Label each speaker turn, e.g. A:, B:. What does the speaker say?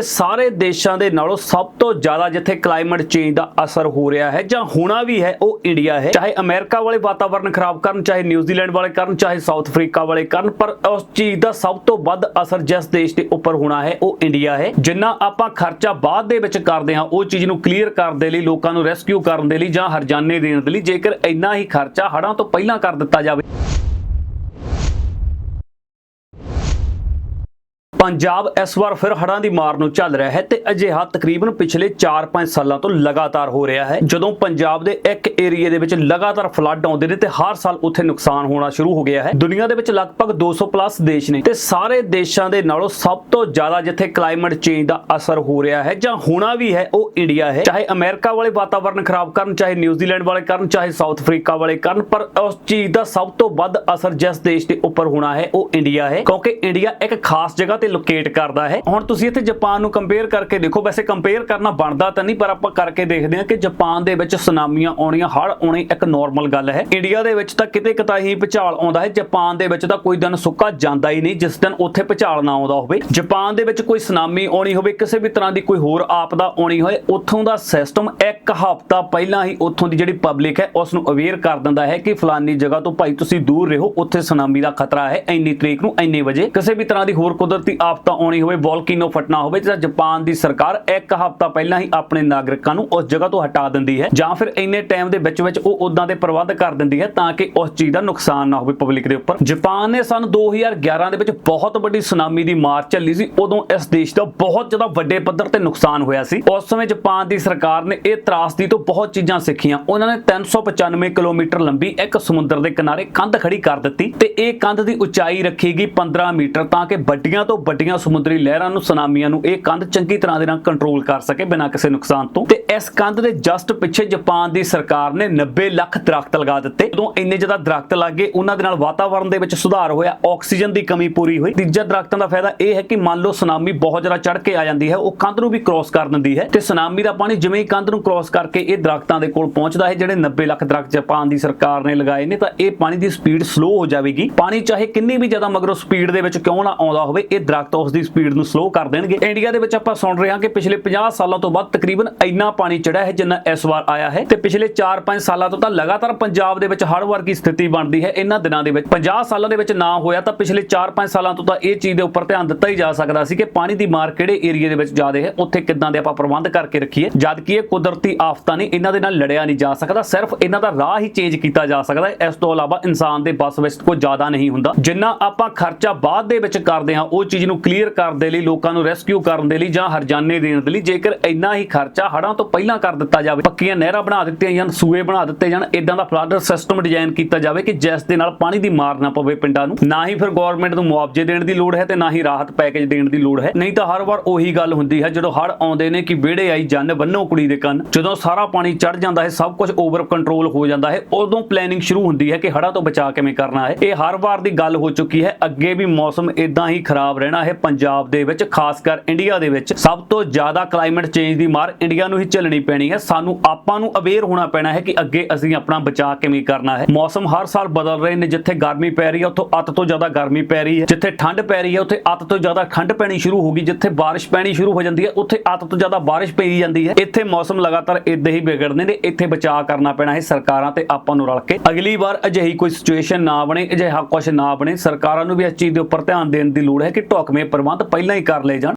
A: ਤੇ ਸਾਰੇ ਦੇਸ਼ਾਂ ਦੇ ਨਾਲੋਂ ਸਭ ਤੋਂ ਜ਼ਿਆਦਾ ਜਿੱਥੇ ਕਲਾਈਮੇਟ ਚੇਂਜ ਦਾ ਅਸਰ ਹੋ ਰਿਹਾ ਹੈ ਜਾਂ ਹੋਣਾ ਵੀ ਹੈ, ਉਹ ਇੰਡੀਆ ਹੈ। ਚਾਹੇ ਅਮਰੀਕਾ ਵਾਲੇ ਵਾਤਾਵਰਣ ਖਰਾਬ ਕਰਨ, ਚਾਹੇ ਨਿਊਜ਼ੀਲੈਂਡ ਵਾਲੇ ਕਰਨ, ਚਾਹੇ ਸਾਊਥ ਅਫਰੀਕਾ ਵਾਲੇ ਕਰਨ, ਪਰ ਉਸ ਚੀਜ਼ ਦਾ ਸਭ ਤੋਂ ਵੱਧ ਅਸਰ ਜਿਸ ਦੇਸ਼ ਦੇ ਉੱਪਰ ਹੋਣਾ ਹੈ, ਉਹ ਇੰਡੀਆ ਹੈ। ਜਿੰਨਾ ਆਪਾਂ ਖਰਚਾ ਬਾਅਦ ਦੇ ਵਿੱਚ ਕਰਦੇ ਹਾਂ, ਉਹ ਚੀਜ਼ ਨੂੰ ਕਲੀਅਰ ਕਰਨ ਦੇ ਲਈ, ਲੋਕਾਂ ਨੂੰ ਰੈਸਕਿਊ ਕਰਨ ਦੇ ਲਈ ਜਾਂ ਹਰਜਾਨੇ ਦੇਣ ਦੇ ਲਈ, ਜੇਕਰ ਇੰਨਾ ਹੀ ਖਰਚਾ ਹੜ੍ਹਾਂ ਤੋਂ ਪਹਿਲਾਂ ਕਰ ਦਿੱਤਾ ਜਾਵੇ ਪੰਜਾਬ ਇਸ ਵਾਰ ਫਿਰ ਹੜ੍ਹਾਂ ਦੀ ਮਾਰ ਨੂੰ ਝੱਲ ਰਿਹਾ ਹੈ ਤੇ ਅਜਿਹਾ ਤਕਰੀਬਨ ਪਿਛਲੇ 4-5 ਸਾਲਾਂ ਤੋਂ ਲਗਾਤਾਰ ਹੋ ਰਿਹਾ ਹੈ। ਜਦੋਂ ਪੰਜਾਬ ਦੇ ਇੱਕ ਏਰੀਏ ਦੇ ਵਿੱਚ ਲਗਾਤਾਰ ਫਲੱਡ ਆਉਂਦੇ ਨੇ ਤੇ ਹਰ ਸਾਲ ਉੱਥੇ ਨੁਕਸਾਨ ਹੋਣਾ ਸ਼ੁਰੂ ਹੋ ਗਿਆ ਹੈ। ਦੁਨੀਆ ਦੇ ਵਿੱਚ ਲਗਭਗ 200 ਪਲੱਸ ਦੇਸ਼ ਨੇ ਤੇ ਸਾਰੇ ਦੇਸ਼ਾਂ ਦੇ ਨਾਲੋਂ ਸਭ ਤੋਂ ਜ਼ਿਆਦਾ ਜਿੱਥੇ ਕਲਾਈਮੇਟ ਚੇਂਜ ਦਾ ਅਸਰ ਹੋ ਰਿਹਾ ਹੈ ਜਾਂ ਹੋਣਾ ਵੀ ਹੈ, ਉਹ ਇੰਡੀਆ ਹੈ। ਚਾਹੇ ਅਮਰੀਕਾ ਵਾਲੇ ਵਾਤਾਵਰਣ ਖਰਾਬ ਕਰਨ, ਚਾਹੇ ਨਿਊਜ਼ੀਲੈਂਡ ਵਾਲੇ ਕਰਨ, ਚਾਹੇ ਸਾਊਥ ਅਫਰੀਕਾ ਵਾਲੇ ਕਰਨ, ਪਰ ਉਸ ਚੀਜ਼ ਦਾ ਸਭ ਤੋਂ ਵੱਧ ਅਸਰ ਜਿਸ ਦੇਸ਼ ਦੇ ਉੱਪਰ ਹੋਣਾ ਹੈ, ਉਹ ਇੰਡੀਆ ਹੈ। ਕਿਉਂਕਿ ਇੰਡੀਆ ਇੱਕ ਖਾਸ ਜਗ੍ਹਾ ਤੇ ਲੋਕੇਟ ਕਰਦਾ ਹੈ। ਹੁਣ ਤੁਸੀਂ ਇੱਥੇ ਜਾਪਾਨ ਨੂੰ ਕੰਪੇਅਰ ਕਰਕੇ ਦੇਖੋ। ਵੈਸੇ ਕੰਪੇਅਰ ਕਰਨਾ ਬਣਦਾ ਤਾਂ ਨਹੀਂ, ਪਰ ਆਪਾਂ ਕਰਕੇ ਦੇਖਦੇ ਹਾਂ ਕਿ ਜਾਪਾਨ ਦੇ ਵਿੱਚ ਸੁਨਾਮੀਆਂ ਆਉਣੀਆਂ, ਹੜ੍ਹ ਆਉਣੇ ਇੱਕ ਨਾਰਮਲ ਗੱਲ ਹੈ। ਇੰਡੀਆ ਦੇ ਵਿੱਚ ਤਾਂ ਕਿਤੇ ਕਿਤਾ ਹੀ ਭੁਚਾਲ ਆਉਂਦਾ ਹੈ। ਜਾਪਾਨ ਦੇ ਵਿੱਚ ਤਾਂ ਕੋਈ ਦਿਨ ਸੁੱਕਾ ਜਾਂਦਾ ਹੀ ਨਹੀਂ, ਜਿਸ ਦਿਨ ਉੱਥੇ ਭੁਚਾਲ ਨਾ ਆਉਂਦਾ ਹੋਵੇ। ਜਾਪਾਨ ਦੇ ਵਿੱਚ ਕੋਈ ਸੁਨਾਮੀ ਆਉਣੀ ਹੋਵੇ, ਕਿਸੇ ਵੀ ਤਰ੍ਹਾਂ ਦੀ ਕੋਈ ਹੋਰ ਆਪਦਾ ਆਉਣੀ ਹੋਵੇ ਉੱਥੋਂ ਦਾ ਸਿਸਟਮ ਇੱਕ ਹਫ਼ਤਾ ਪਹਿਲਾਂ ਹੀ ਉੱਥੋਂ ਦੀ ਜਿਹੜੀ ਪਬਲਿਕ ਹੈ ਉਸ ਨੂੰ ਅਵੇਅਰ ਕਰ ਦਿੰਦਾ ਹੈ ਕਿ ਫਲਾਨੀ ਜਗ੍ਹਾ ਤੋਂ ਭਾਈ ਤੁਸੀਂ ਦੂਰ ਰਹੋ, ਉੱਥੇ ਸੁਨਾਮੀ ਦਾ ਖਤਰਾ ਹੈ। ਇੰਨੀ ਤਰੀਕ ਨੂੰ, ਇੰਨੇ ਵਜੇ, ਕਿਸੇ ਵੀ ਤਰ੍ਹਾਂ ਦੀ ਹੋਰ ਕੁਦਰਤੀ ਆਫਤਾਂ ਆਉਣੀ ਹੋਵੇ ਵੋਲਕੈਨੋ ਫਟਣਾ ਹੋਵੇ ਤਾਂ ਜਾਪਾਨ ਦੀ ਸਰਕਾਰ ਇੱਕ ਹਫ਼ਤਾ ਪਹਿਲਾਂ ਹੀ ਆਪਣੇ ਨਾਗਰਿਕਾਂ ਨੂੰ ਉਸ ਜਗ੍ਹਾ ਤੋਂ ਹਟਾ ਦਿੰਦੀ ਹੈ ਜਾਂ ਫਿਰ ਇੰਨੇ ਟਾਈਮ ਦੇ ਵਿੱਚ ਵਿੱਚ ਉਹ ਉਦਾਂ ਦੇ ਪ੍ਰਬੰਧ ਕਰ ਦਿੰਦੀ ਹੈ ਤਾਂ ਕਿ ਉਸ ਚੀਜ਼ ਦਾ ਨੁਕਸਾਨ ਨਾ ਹੋਵੇ ਪਬਲਿਕ ਦੇ ਉੱਪਰ। ਜਾਪਾਨ ਨੇ ਸਨ 2011 ਦੇ ਵਿੱਚ ਬਹੁਤ ਵੱਡੀ ਸੁਨਾਮੀ ਦੀ ਮਾਰ ਝੱਲੀ ਸੀ, ਉਦੋਂ ਇਸ ਦੇਸ਼ ਦਾ ਬਹੁਤ ਜ਼ਿਆਦਾ ਵੱਡੇ ਪੱਧਰ ਤੇ ਨੁਕਸਾਨ ਹੋਇਆ ਸੀ। ਉਸ ਸਮੇਂ ਜਾਪਾਨ ਦੀ ਸਰਕਾਰ ਨੇ ਇਹ ਤਰਾਸਦੀ ਤੋਂ ਬਹੁਤ ਚੀਜ਼ਾਂ ਸਿੱਖੀਆਂ। ਉਹਨਾਂ ਨੇ 395 ਕਿਲੋਮੀਟਰ ਲੰਬੀ ਇੱਕ ਸਮੁੰਦਰ ਦੇ ਕਿਨਾਰੇ ਕੰਧ ਖੜੀ ਕਰ ਦਿੱਤੀ ਤੇ ਇਹ ਕੰਧ ਦੀ ਉਚਾਈ ਰੱਖੀ ਗਈ 15 ਮੀਟਰ ਤਾਂ ਕਿ ਵੱਡੀਆਂ ਤੋਂ ਵੱਡੀਆਂ ਸਮੁੰਦਰੀ ਲਹਿਰਾਂ ਨੂੰ, ਸੁਨਾਮੀਆਂ ਨੂੰ ਇਹ ਕੰਧ ਚੰਗੀ ਤਰ੍ਹਾਂ ਦੇ ਨਾਲ ਕੰਟਰੋਲ ਕਰ ਸਕੇ ਬਿਨਾਂ ਕਿਸੇ ਨੁਕਸਾਨ ਤੋਂ। ਤੇ ਇਸ ਕੰਧ ਦੇ ਜਸਟ ਪਿੱਛੇ ਜਾਪਾਨ ਦੀ ਸਰਕਾਰ ਨੇ 90 ਲੱਖ ਦਰਖਤ ਲਗਾ ਦਿੱਤੇ। ਜਦੋਂ ਇੰਨੇ ਜ਼ਿਆਦਾ ਦਰਖਤ ਲੱਗੇ, ਉਹਨਾਂ ਦੇ ਨਾਲ ਵਾਤਾਵਰਣ ਦੇ ਵਿੱਚ ਸੁਧਾਰ ਹੋਇਆ, ਆਕਸੀਜਨ ਦੀ ਕਮੀ ਪੂਰੀ ਹੋਈ। ਤੀਜਾ ਦਰਖਤਾਂ ਦਾ ਫਾਇਦਾ ਇਹ ਹੈ ਕਿ ਮੰਨ ਲਓ ਸੁਨਾਮੀ ਬਹੁਤ ਜ਼ਿਆਦਾ ਚੜ ਕੇ ਆ ਜਾਂਦੀ ਹੈ, ਉਹ ਕੰਧ ਨੂੰ ਵੀ ਕ੍ਰਾਸ ਕਰ ਦਿੰਦੀ ਹੈ। ਤੇ ਸੁਨਾਮੀ ਦਾ ਪਾਣੀ ਜਿਵੇਂ ਹੀ ਕੰਧ ਨੂੰ ਕ੍ਰਾਸ ਕਰਕੇ ਇਹ ਦਰਖਤਾਂ ਦੇ ਕੋਲ ਪਹੁੰਚਦਾ ਹੈ, ਜਿਹੜੇ 90 ਲੱਖ ਦਰਖਤ ਜਾਪਾਨ ਦੀ ਸਰਕਾਰ ਨੇ ਲਗਾਏ ਨੇ, ਤਾਂ ਇਹ ਪਾਣੀ ਦੀ ਸਪੀਡ ਸਲੋ ਹੋ ਜਾਵੇਗੀ। ਪਾਣੀ ਚਾਹੇ ਕਿੰਨੀ ਵੀ ਜ਼ਿਆਦਾ ਮਗਰੋਂ ਸਪੀਡ ਦੇ ਵਿੱਚ ਕਿਉਂ ਨਾ ਆਉਂਦਾ ਹੋਵੇ, ਇਹ ਦਰਖਤ ਉਸ ਦੀ ਸਪੀਡ ਨੂੰ ਸਲੋ ਕਰ ਦੇਣਗੇ। ਇੰਡੀਆ ਦੇ ਵਿੱਚ ਆਪਾਂ ਸੁਣ ਰਹੇ ਹਾਂ ਕਿ ਪਿਛਲੇ 50 ਸਾਲਾਂ ਤੋਂ ਬਾਅਦ ਤਕਰੀਬਨ ਇੰਨਾ ਪਾਣੀ ਚੜਿਆ ਹੈ ਜਿੰਨਾ ਇਸ ਵਾਰ ਆਇਆ ਹੈ ਤੇ ਪਿਛਲੇ 4-5 ਸਾਲਾਂ ਤੋਂ ਤਾਂ ਲਗਾਤਾਰ ਪੰਜਾਬ ਦੇ ਵਿੱਚ ਹੜ੍ਹ ਵਰਗੀ ਸਥਿਤੀ ਬਣਦੀ ਹੈ ਇਹਨਾਂ ਦਿਨਾਂ ਦੇ ਵਿੱਚ। 50 ਸਾਲਾਂ ਦੇ ਵਿੱਚ ਨਾ ਹੋਇਆ ਤਾਂ ਪਿਛਲੇ 4-5 ਸਾਲਾਂ ਤੋਂ ਤਾਂ ਇਹ ਚੀਜ਼ ਦੇ ਉੱਪਰ ਧਿਆਨ ਦਿੱਤਾ ਹੀ ਜਾ ਸਕਦਾ ਸੀ ਕਿ ਪਾਣੀ ਦੀ ਮਾਰ ਕਿਹੜੇ ਏਰੀਆ ਦੇ ਵਿੱਚ ਜ਼ਿਆਦਾ ਹੈ, ਉੱਥੇ ਕਿੱਦਾਂ ਦੇ ਆਪਾਂ ਪ੍ਰਬੰਧ ਕਰਕੇ ਰੱਖੀਏ, ਜਦ ਕਿ ਇਹ ਕੁਦਰਤੀ ਆਫਤਾਂ ਨੇ ਇਹਨਾਂ ਦੇ ਨਾਲ ਲੜਿਆ ਨਹੀਂ ਜਾ ਸਕਦਾ, ਸਿਰਫ ਇਹਨਾਂ ਦਾ ਰਾਹ ਹੀ ਚੇਂਜ ਕੀਤਾ ਜਾ ਸਕਦਾ ਹੈ। ਇਸ ਤੋਂ ਇਲਾਵਾ ਇਨਸਾਨ ਦੇ ਬਸ ਵਿੱਚ ਕੋਈ ਜ਼ਿਆਦਾ ਨਹੀਂ ਹੁੰਦਾ। ਜਿੰਨਾ ਆਪਾਂ ਖਰਚਾ ਬਾਅਦ ਦੇ ਵਿੱਚ ਕਰਦੇ ਹਾਂ, ਉਹ ਚੀਜ਼ ਨੂੰ ਕਲੀਅਰ ਕਰਨ ਦੇ ਲਈ, ਲੋਕਾਂ ਨੂੰ ਰੈਸਕਿਊ ਕਰਨ ਦੇ ਲਈ ਜਾਂ ਹਰਜਾਨੇ ਦੇਣ ਦੇ ਲਈ ਜੇਕਰ ਇੰਨਾ ਹੀ ਖਰਚਾ ਹੜ੍ਹਾਂ ਤੋਂ ਪਹਿਲਾਂ ਕਰ ਦਿੱਤਾ ਜਾਵੇ, ਪੱਕੀਆਂ ਨਹਿਰਾਂ ਬਣਾ ਦਿੱਤੀਆਂ ਜਾਣ, ਸੂਏ ਬਣਾ ਦਿੱਤੇ ਜਾਣ ਇਦਾਂ ਦਾ ਫਲੱਡ ਸਿਸਟਮ ਡਿਜ਼ਾਈਨ ਕੀਤਾ ਜਾਵੇ ਕਿ ਜਿਸ ਦੇ ਨਾਲ ਪਾਣੀ ਦੀ ਮਾਰ ਨਾ ਪਵੇ ਪਿੰਡਾਂ ਨੂੰ, ਨਾ ਹੀ ਫਿਰ ਗਵਰਨਮੈਂਟ ਨੂੰ ਮੁਆਵਜ਼ੇ ਦੇਣ ਦੀ ਲੋੜ ਹੈ ਤੇ ਨਾ ਹੀ ਰਾਹਤ ਪੈਕੇਜ ਦੇਣ ਦੀ ਲੋੜ ਹੈ। ਨਹੀਂ ਤਾਂ ਹਰ ਵਾਰ ਉਹੀ ਗੱਲ ਹੁੰਦੀ ਹੈ, ਜਦੋਂ ਹੜ੍ਹ ਆਉਂਦੇ ਨੇ ਕਿ ਵਿਹੜੇ ਆਈ ਜੰਨ ਬੰਨੋ ਕੁੜੀ ਦੇ ਕੰਨ, ਜਦੋਂ ਸਾਰਾ ਪਾਣੀ ਚੜ ਜਾਂਦਾ ਹੈ, ਸਭ ਕੁਝ ਓਵਰ ਕੰਟਰੋਲ ਹੋ ਜਾਂਦਾ ਹੈ, ਉਦੋਂ ਪਲੈਨਿੰਗ ਸ਼ੁਰੂ ਹੁੰਦੀ ਹੈ ਕਿ ਹੜ੍ਹਾਂ ਤੋਂ ਬਚਾਅ ਕਿਵੇਂ ਕਰਨਾ ਹੈ। ਇਹ ਹਰ ਵਾਰ ਦੀ ਗੱਲ ਹੋ ਚੁੱਕੀ ਹੈ, ਅੱਗੇ ਵੀ ਮੌਸਮ ਇਦਾਂ ਹੀ ਖਰਾਬ ਰਹਿਣਾ ਹੈ ਪੰਜਾਬ ਦੇ ਵਿੱਚ, ਖਾਸ ਕਰ ਇੰਡੀਆ ਦੇ ਵਿੱਚ। ਸਭ ਤੋਂ ਜ਼ਿਆਦਾ ਕਲਾਈਮੇਟ ਚੇਂਜ ਦੀ ਮਾਰ ਇੰਡੀਆ ਨੂੰ ਹੀ ਝੱਲਣੀ ਪੈਣੀ ਹੈ। ਸਾਨੂੰ ਆਪਾਂ ਨੂੰ ਅਵੇਅਰ ਹੋਣਾ ਪੈਣਾ ਹੈ ਕਿ ਅੱਗੇ ਅਸੀਂ ਆਪਣਾ ਬਚਾਅ ਕਿਵੇਂ ਕਰਨਾ ਹੈ। ਮੌਸਮ ਹਰ ਸਾਲ ਬਦਲ ਰਹੇ ਨੇ, ਜਿੱਥੇ ਗਰਮੀ ਪੈ ਰਹੀ ਹੈ, ਉੱਥੋਂ ਅੱਤ ਤੋਂ ਜ਼ਿਆਦਾ ਗਰਮੀ ਪੈ ਰਹੀ ਹੈ। ਜਿੱਥੇ ਠੰਡ ਪੈ ਰਹੀ ਹੈ, ਉੱਥੇ ਅੱਤ ਤੋਂ ਜ਼ਿਆਦਾ ਠੰਡ ਪੈਣੀ ਸ਼ੁਰੂ ਹੋ ਗਈ। ਜਿੱਥੇ ਬਾਰਿਸ਼ ਪੈਣੀ ਸ਼ੁਰੂ ਹੋ ਜਾਂਦੀ ਹੈ, ਉੱਥੇ ਅੱਤ ਤੋਂ ਜ਼ਿਆਦਾ ਬਾਰਿਸ਼ ਪਈ ਜਾਂਦੀ ਹੈ। ਇੱਥੇ ਮੌਸਮ ਲਗਾਤਾਰ ਇਦਾਂ ਹੀ ਵਿਗੜਦੇ ਨੇ, ਇੱਥੇ ਬਚਾਅ ਕਰਨਾ ਪੈਣਾ ਹੈ ਸਰਕਾਰਾਂ ਤੇ ਆਪਾਂ ਨੂੰ ਰਲ ਕੇ। ਅਗਲੀ ਵਾਰ ਅਜਿਹੀ ਕੋਈ ਸਿਚੁਏਸ਼ਨ ਨਾ ਬਣੇ, ਅਜਿਹਾ ਕੁਝ ਨਾ ਬਣੇ। ਸਰਕਾਰਾਂ ਨੂੰ ਵੀ ਇਸ ਚੀਜ਼ ਦੇ ਉੱਪਰ ਧਿਆਨ ਦੇਣ ਦੀ ਲੋੜ ਹੈ ਕਿ ਢੁਕਵੇਂ ਪ੍ਰਬੰਧ ਪਹਿਲਾਂ ਹੀ ਕਰ ਲਏ ਜਾਣ।